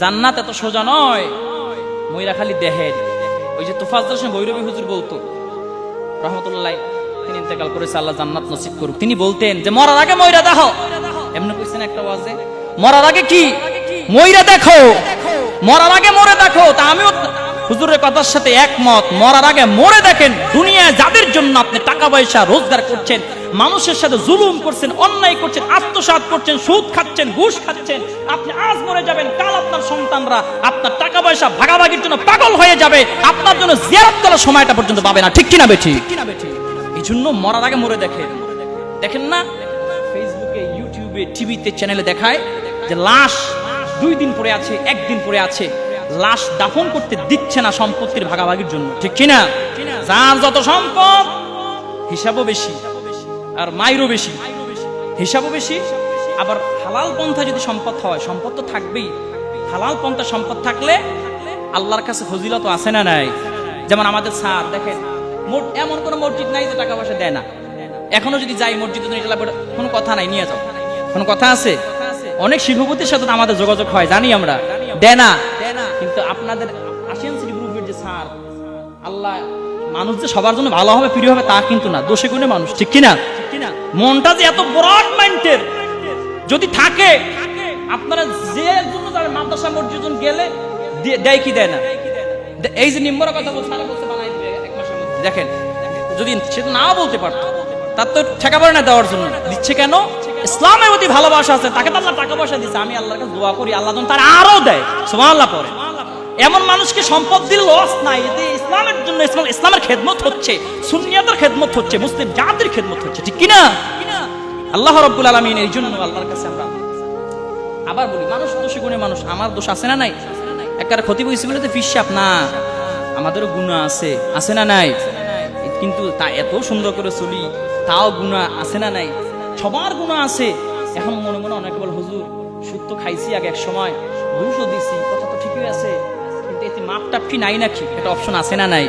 জান্নাত এত সোজা নয়। ময়রা খালি দেহের ওই যে তোফাজ্জল হোসেন ভৈরবী হুজুর বলতো। রহমতুল্লাহ, তিনি ইন্তেকাল করেছে, আল্লাহ জান্নাত নসিব করুক। তিনি বলতেন যে, মরার আগে ময়রা দেখো। এমনি কইছেন একটা ওয়াজে, মরার আগে কি? ময়রা দেখো। মরার আগে মরে দেখো। তা আমিও কথার সাথে একমত। মরার আগে মরে দেখেন, দুনিয়ায় যাদের জন্য আপনি টাকা পয়সা রোজগার করছেন, মানুষের সাথে জুলুম করছেন, অন্যায় করছেন, আত্মসাৎ করছেন, সুদ খাচ্ছেন, ঘুষ খাচ্ছেন, আপনি আজ মরে যাবেন, কাল আপনার সন্তানরা আপনার টাকা পয়সা ভাগাভাগির জন্য পাগল হয়ে যাবে, আপনার জন্য জিয়ারত করার সময়টা পর্যন্ত পাবে না। ঠিক কিনা বেঠি? এই জন্য মরার আগে মরে দেখেন। দেখেন না? ফেসবুকে, ইউটিউবে, টিভিতে চ্যানেলে দেখায় যে লাশ দুই দিন পরে আছে, একদিন পরে আছে। লাশ দাফন করতে দিচ্ছে না সম্পত্তির ভাগাভাগির জন্য। ঠিক কিনা? যার যত সম্পদ, হিসাবও বেশি, আর মাইরও বেশি। হিসাবও বেশি, আবার হালাল পন্থা যদি সম্পদ হয়, সম্পদ তো থাকবেই। হালাল পন্থা সম্পদ থাকলে আল্লাহর কাছে ফজিলত আছে না নাই? যেমন আমাদের স্যার, দেখেন মোট এমন কোনো মসজিদ নাই যে টাকা পয়সা দেয় না। এখনও যদি যাই মসজিদ কোনো কথা নাই, নিয়ে যাও। কোনো কথা আছে? অনেক শিল্পপতির সাথে আমাদের যোগাযোগ হয়, জানি আমরা। দেয় না। কিন্তু আপনাদের আসিয়ান সিটি গ্রুপের যে স্যার, আল্লাহ, মানুষ যে সবার জন্য ভালো হবে, প্রিয় হবে, তা কিন্তু না। দোষে গুণে মানুষ, ঠিক কিনা? মনটা যে এত ব্রড মাইন্ডের যদি থাকে, আপনারা যে জন্য যাবেন মাদ্রাসা মসজিদ গেলে, দেয় কি দেয় না? এই যে নিম্বর কথা বলছে সারা বলছে বানাই দিবে এক মাসের মধ্যে। দেখেন, যদি সে তো নাও বলতে পারতো, তার তো ঠেকা পড়ে না দেওয়ার জন্য। দিচ্ছে কেন? ইসলামের প্রতি ভালোবাসা আছে, তাকে তো আল্লাহ টাকা পয়সা দিচ্ছে আমি আল্লাহর কাছে দোয়া করি, আল্লাহ তার আরও দেয়। সুবহানাল্লাহ পরে এমন মানুষকে সম্পদ দিলে লস নাই। এতে ইসলামের জন্য ইসলাম ইসলামের খেদমত হচ্ছে সুন্নিয়াতের খেদমত হচ্ছে, মুসলিম জাতির খেদমত হচ্ছে, ঠিক কিনা? আল্লাহ রব্বুল আলমিন এই জন্য আল্লাহর কাছে আমরা আবার বলি, মানুষ দোষী গুণে মানুষ, আমার দোষ আছে না নাই? একটা ক্ষতি বইছি বলে তো ফিসাপ না। আমাদেরও গুণা আছে আছে না নাই? কিন্তু তা এত সুন্দর করে চলি, তাও গুণা আছে না নাই? সবার গুণা আছে। এখন মনে মনে অনেকে বল, হুজুর তো খাইছি আগে এক সময় ঘুষও দিছি, কথা তো ঠিকই কি নাই নাকি? এটা অপশন আছে না নাই?